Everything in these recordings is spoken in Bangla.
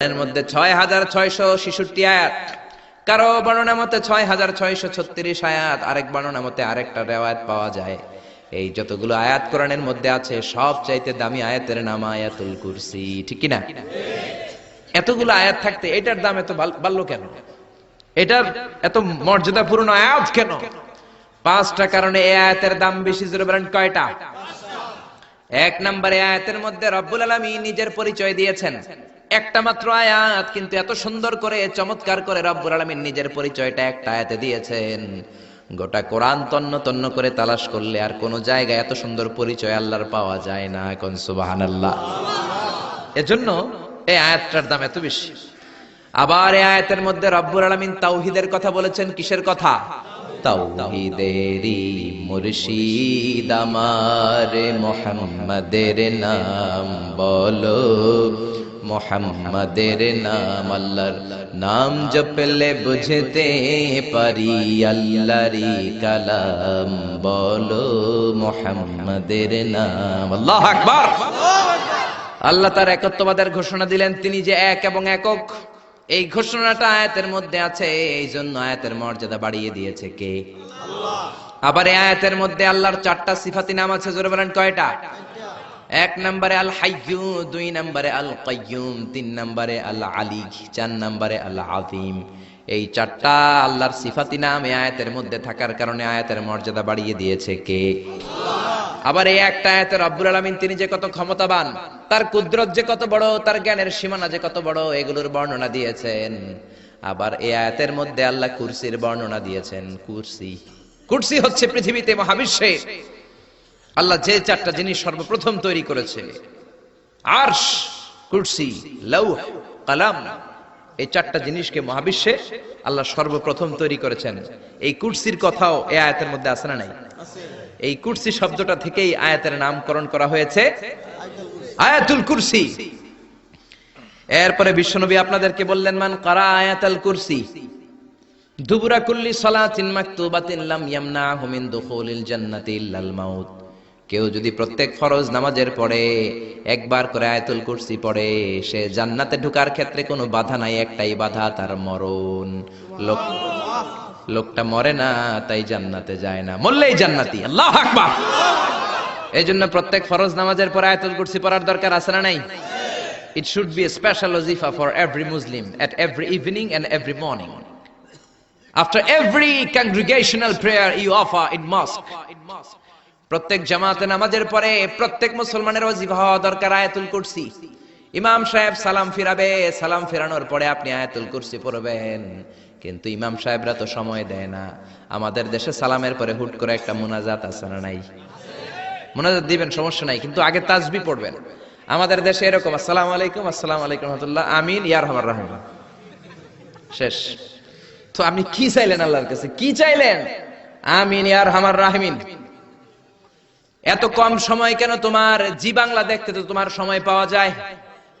এর মধ্যে ছয় হাজার ছয়শো ছিষট্টি আয়াত। কারও বর্ণনা মতে ছয় হাজার ছয়শো ছত্রিশ আয়াত, আরেক বর্ণনা মতে আরেকটা পাওয়া যায়। এই যতগুলো আয়াত কোরআনের মধ্যে আছে সব চাইতে দামি আয়াতের নাম আয়াতুল কুরসি। ঠিক কিনা? এতগুলো আয়াত থাকতে এটার দাম এত বাড়লো কেন? এটার এত মর্যাদাপূর্ণ আয়াত কেন? পাঁচটা কারণে এই আয়াতের দাম বেশি, জোরে এক নম্বরে আয়াতের মধ্যে রব্বুল আলামিন নিজের পরিচয় দিয়েছেন। একটা মাত্র আয়াত, কিন্তু এত সুন্দর করে, চমৎকার করে রব্বুল আলামিন নিজের পরিচয়টা একটা আয়াতে দিয়েছেন। গোটা কোরআন তন্ন তন্ন করে তালাশ করলে আর কোন জায়গায় এত সুন্দর পরিচয় আল্লাহর পাওয়া যায় না এখন সুবাহান আল্লাহ এজন্য এই আয়াতটার দাম এত বেশি। আবার এই আয়াতের মধ্যে রব্বুল আলামিন তাওহীদের কথা বলেছেন, কিসের কথা? তাওহীদেরই মুর্শিদ আমার মোহাম্মদের নাম বলো। মোহাম্মদের নাম আল্লাহর নাম জপলে বুঝতে পারি আল্লাহরি কালাম বলো। মোহাম্মদের নাম আল্লাহ আকবার। আল্লাহ তার একত্ববাদের ঘোষণা দিলেন, তিনি যে এক এবং একক। এই ঘোষণাটা আয়াতের মধ্যে আছে এই জন্য আয়াতের মর্যাদা বাড়িয়ে দিয়েছে কে? আবার এই আয়াতের মধ্যে আল্লাহর চারটা সিফাতি নাম আছে, জোরে বলেন কয়টা? এক নম্বরে আল হাইয়ু দুই নম্বরে আল কাইয়ুম তিন নম্বরে আল আলী চার নম্বরে আল আযীম এই চারটা আল্লাহর সিফাতি নাম এই আয়াতের মধ্যে থাকার কারণে আয়াতের মর্যাদা বাড়িয়ে দিয়েছে কে? আবার এই একটা আয়াতের রব্বুল আলামিন তিনি যে কত ক্ষমতাবান, তার কুদরত যে কত বড়, তার জ্ঞানের সীমানা যে কত বড়, এগুলোর বর্ণনা দিয়েছেন। আবার এই আয়াতের মধ্যে আল্লাহ কুরসির বর্ণনা দিয়েছেন, কুরসি। কুরসি হচ্ছে পৃথিবীতে মহাবিশ্বে। আল্লাহ যে চারটা জিনিস সর্বপ্রথম তৈরি করেছে। আরশ, কুরসি, লৌহ, কালাম, এই চারটা জিনিসকে মহাবিশ্বে আল্লাহ সর্বপ্রথম তৈরি করেছেন। এই কুরসির কথাও এই আয়াতের মধ্যে আছে না নাই? এই কুরসি শব্দটা থেকেই আয়াতের নামকরণ করা হয়েছে। আয়াতুল কুরসি। এরপরে বিশ্বনবী আপনাদেরকে বললেন, মান কারা আয়াতুল কুরসি? দুবুরা কুল্লি সালাতিন মাকতুবাতিন লাম ইয়ামনাহু মিন দুখুলিল জান্নাতি ইল্লাল মাউত। কেউ যদি প্রত্যেক ফরজ নামাজের পরে একবার করে আয়াতুল কুরসি পড়ে, সে জান্নাতে ঢোকার ক্ষেত্রে কোনো বাধা নাই, একটাই বাধা, তার মরণ। লোক লোকটা মরে না, তাই জান্নাতে যায় না। মরলেই জান্নাতি। আল্লাহ আকবার। এই জন্য প্রত্যেক ফরজ নামাজের পর আয়াতুল কুরসি পড়ার দরকার আছে না নাই? It should be special ওজিফা for every Muslim at every evening and every morning after every congregational prayer you offer in mosque প্রত্যেক জামাতে নামাজের পরে প্রত্যেক মুসলমানের ওজিফা হওয়া দরকার আয়াতুল কুরসি। ইমাম সাহেব সালাম ফিরাবে, সালাম ফেরানোর পরে আপনি আয়াতুল কুরসি পড়বেন। কিন্তু ইমাম সাহেবরা তো সময় দেয় না। আমাদের দেশে সালামের পরে হুট করে একটা মুনাজাত আছে না নাই? মুনাজাত দিবেন, সমস্যা নাই, কিন্তু আগে তাজবি পড়বেন। আমাদের দেশে এরকম, আসসালামু আলাইকুম আসসালামু আলাইকুম, রহমতুল্লাহ, আমিন, ইয়ার রহমান। রাহিম শেষ। তো আপনি কি চাইলেন আল্লাহর কাছে? কি চাইলেন? আমিন, ইয়ার হামার রাহমিন। এত কম সময় কেন তোমার জি বাংলা দেখতে তো তোমার সময় পাওয়া যায়?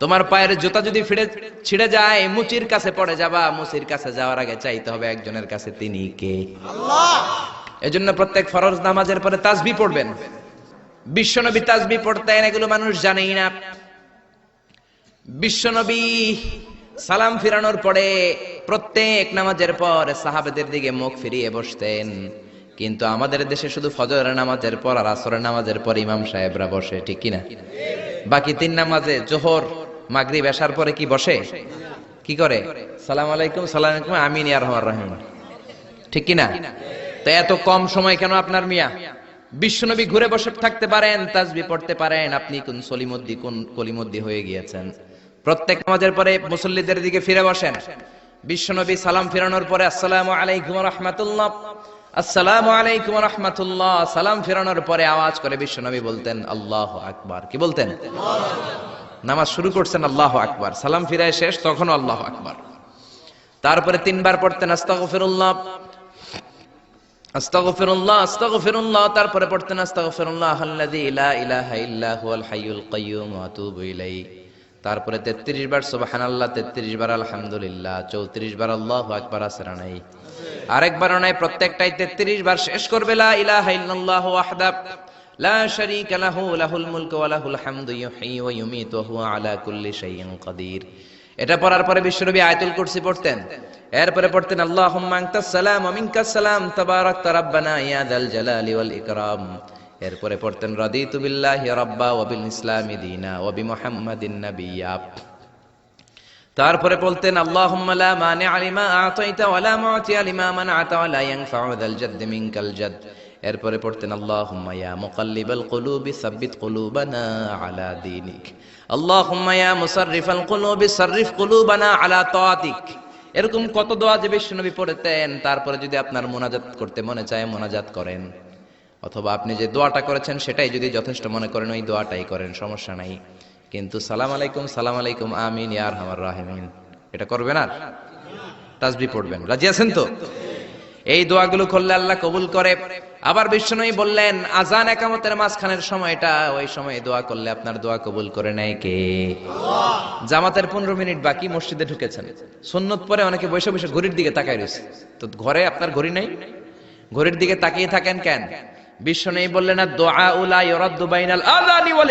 তোমার পায়ের জুতা যদি ফিরে ছিঁড়ে যায় মুচির কাছে পড়ে যাবা মুচির কাছে যাওয়ার আগে চাইতে হবে একজনের কাছে তিনি কে। এজন্য প্রত্যেক ফরজ নামাজের পরে তাসবি পড়বেন। বিশ্বনবী তাসবি পড়তেন এগুলো মানুষ জানেই না। বিশ্বনবী সালাম ফিরানোর পরে প্রত্যেক নামাজের পর সাহাবেদের দিকে মুখ ফিরিয়ে বসতেন। কিন্তু আমাদের দেশে শুধু ফজরের নামাজের পর আর আসরের নামাজের পর ইমাম সাহেবরা বসে ঠিক কিনা? বাকি তিন নামাজে জোহর মাগরিব এশার পরে কি বসে? কি করে? সালাম আলাইকুম সালাম আলাইকুম, আমিন ইয়া রহমান রহিম। ঠিক কিনা? তো এত কম সময় কেন আপনার মিয়া? বিশ্বনবী ঘুরে বসে থাকতে পারেন, তাজবি পড়তে পারেন, আপনি কোন সলিমদ্দি, কোন কলিমদ্দি হয়ে গিয়েছেন? প্রত্যেক নামাজের পরে মুসল্লিদের দিকে ফিরে বসেন। বিশ্বনবী সালাম ফিরানোর পরে আসসালামু আলাইকুম রহমাতুল্লাহ, আসসালামু আলাইকুম রহমাতুল্লাহ, সালাম ফিরানোর পরে আওয়াজ করে বিশ্বনবী বলতেন, আল্লাহ আকবার। কি বলতেন? নামাজ শুরু করছেন আল্লাহ আকবার। সালাম ফিরায় শেষ তখন আল্লাহ আকবার। তারপরে তিনবার পড়তেন আস্তাগফিরুল্লাহ। আস্তাগফিরুল্লাহ তারপরে পড়তেন আস্তাগফিরুল্লাহ আল্লাযী লা ইলাহা হাইয়ুল কাইয়্যুম ওয়া আতুবু ইলাইহি। তারপরে 33 বার, সুবহানাল্লাহ 33 বার, আলহামদুলিল্লাহ 34 বার, আল্লাহু আকবার, আসরা নাই। আরেকবার নাই, প্রত্যেকটাই 33 বার শেষ করবে, লা ইলাহা লা শারীকা লাহু, লাহুল মুলকু আলা কুল্লি এটা পড়ার পরে বিশ্বনবী আয়াতুল কুরসি পড়তেন। এরপরে পড়তেন, আল্লাহুম্মা সালাম ওয়া সালাম রাব্বানা ইয়া জালালি ওয়াল ইকরাম। এরপরে পড়তেন, রাদিতু বিল্লাহি রাব্বা ওয়া বিল ইসলামি দীনা ওয়া বিমুহাম্মাদিন নাবিয়্যা তারপরে বলতেন আল্লাহুম্মা লা মানি'a লিমা আ'তাইতা ওয়া লা মু'তিয়া লিমা মান'আতা ওয়া লা ইয়ানফা'ু যাল জাদ্দি মিনকাল জাদ। এরপরে পড়তেন, আল্লাহুম্মা ইয়া মুকাল্লিবাল কুলুবি সাব্বিত কুলুবানা আলা দীনিক। আল্লাহুম্মা ইয়া মুসাররিফাল কুলুবি সাররিফ কুলুবানা আলা তাআতিক এরকম কত দোয়া যে বিশ্বনবী পড়তেন, তারপরে যদি আপনার মোনাজাত করতে মনে চায়, মোনাজাত করেন। অথবা আপনি যে দোয়াটা করেছেন, সেটাই যদি যথেষ্ট মনে করেন, ওই দোয়াটাই করেন, সমস্যা নাই। কিন্তু সালাম আলাইকুম সালাম আলাইকুম, আমিন ইয়ার হামার রাহিমিন। এটা করবেন আর? তাসবি পড়বেন। রাজি আছেন তো? এই দোয়াগুলো করলে আল্লাহ কবুল করে। আবার বিষ্ণুই বললেন, আজান একামতের মাঝখানের সময়টা, ওই সময় দোয়া করলে আপনার দোয়া কবুল করে নেয় কে? জামাতের পনেরো মিনিট বাকি, মসজিদে ঢুকেছেন। সুন্নত পরে অনেকে বসে বসে ঘড়ির দিকে তাকায় রয়েছে। তো ঘরে আপনার ঘড়ি নেই? ঘড়ির দিকে তাকিয়ে থাকেন কেন? বিশ্বনবী বললেন দোয়া উলা ইরাদ্দু বাইনাল আযানি ওয়াল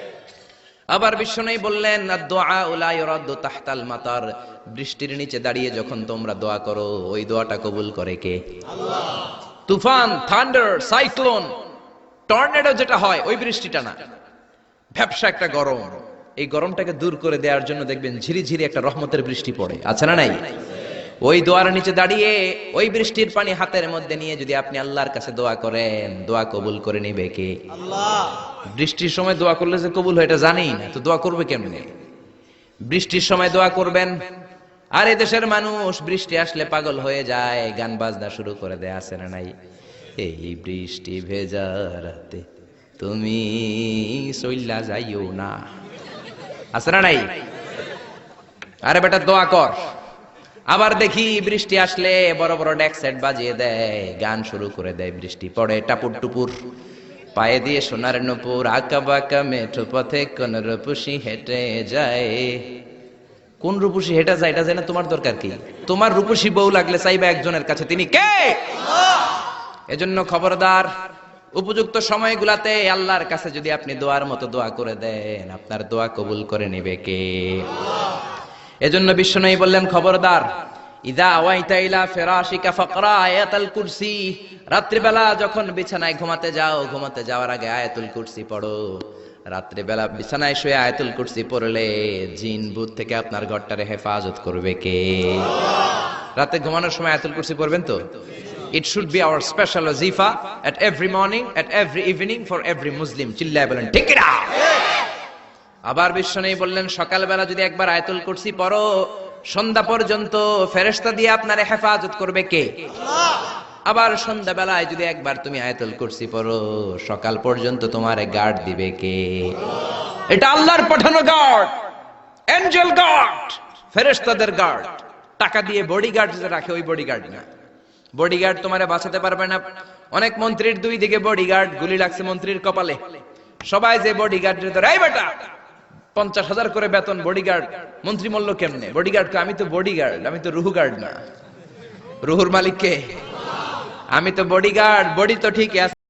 আবার বিষ্ণু বললেন তাহতাল মাতার। বৃষ্টির নিচে দাঁড়িয়ে যখন তোমরা দোয়া করো ওই দোয়াটা কবুল করে কে? তুফান থান্ডার সাইক্লোন টর্নেডো যেটা হয় ওই বৃষ্টিটা না। ভ্যাবসা একটা গরম। এই গরমটাকে দূর করে দেওয়ার জন্য দেখবেন ঝিরিঝিরি ঝিরি একটা রহমতের বৃষ্টি পড়ে। আছে না নাই? ওই দোয়ার নিচে দাঁড়িয়ে ওই বৃষ্টির পানি হাতের মধ্যে নিয়ে যদি আপনি আল্লাহর কাছে দোয়া করেন দোয়া কবুল করে নিবে কে? বৃষ্টির সময় দোয়া করলে যে কবুল হয় এটা জানি না তো দোয়া করবে কেমনে? বৃষ্টির সময় দোয়া করবেন আর এ দেশের মানুষ বৃষ্টি আসলে পাগল হয়ে যায় গান বাজনা শুরু করে দেয় আছে না নাই? এই বৃষ্টি ভেজা রাতে তুমি সইল্লা যাইও না। আছে না নাই? আরে বেটা দোয়া কর। আবার দেখি বৃষ্টি আসলে বড় বড় ডেক সেট বাজিয়ে দেয়। গান শুরু করে দেয়, বৃষ্টি পড়ে টাপুর টুপুর। পায়ে দিয়ে সোনার নপুর, আঁকা বাঁকা মেঠো পথে কোন রূপসী হেঁটে যায়। কোন রূপসী হেঁটে যায়, এটা জানে তোমার দরকার কি? তোমার রূপসী বউ লাগলে চাইবে একজনের কাছে। তিনি কে? এজন্য খবরদার, উপযুক্ত সময়গুলাতে আল্লাহর কাছে যদি আপনি দোয়ার মতো দোয়া করে দেন, আপনার দোয়া কবুল করে নেবে কে? এজন্য বিশ্বনবী বললেন, খবরদার, ইদা রাত্রিবেলা যখন বিছানায় ঘুমাতে যাও, ঘুমাতে যাওয়ার আগে পড়ো। রাত্রিবেলা বিছানায় শুয়ে জিন থেকে আপনার ঘরটারে হেফাজত করবে কে? রাতে ঘুমানোর সময় আয়াতুল কুরসি পড়বেন তো? It should be our special ওয়াজিফা at every morning at every evening for every Muslim চিল্লায় বলেন, ঠিক এটা আবার বিশ্বনেই বললেন, সকালবেলা যদি একবার আয়াতুল কুরসি পড়ো, সন্ধ্যা পর্যন্ত ফেরেশতা দিয়ে আপনারে হেফাজত করবে কে? আবার সন্ধ্যাবেলায় যদি একবার তুমি আয়াতুল কুরসি পড়ো, সকাল পর্যন্ত তোমারে গার্ড দিবে কে? এটা আল্লাহর পাঠানো গার্ড, এঞ্জেল গার্ড, ফেরেশতাদের গার্ড। টাকা দিয়ে বডিগার্ড রাখে, ওই বডিগার্ড না। বডিগার্ড তোমারে বাঁচাতে পারবে না। অনেক মন্ত্রীর দুই দিকে বডিগার্ড, গুলি লাগছে মন্ত্রীর কপালে। সবাই যে বডিগার্ড ধরে, এই বেটা পঞ্চাশ হাজার করে বেতন বডিগার্ড মন্ত্রী মল্ল কেমনে? বডিগার্ড আমি তো বডিগার্ড আমি তো রুহু গার্ড না। রুহুর মালিক কে? আমি তো বডিগার্ড বডি তো ঠিক আছে।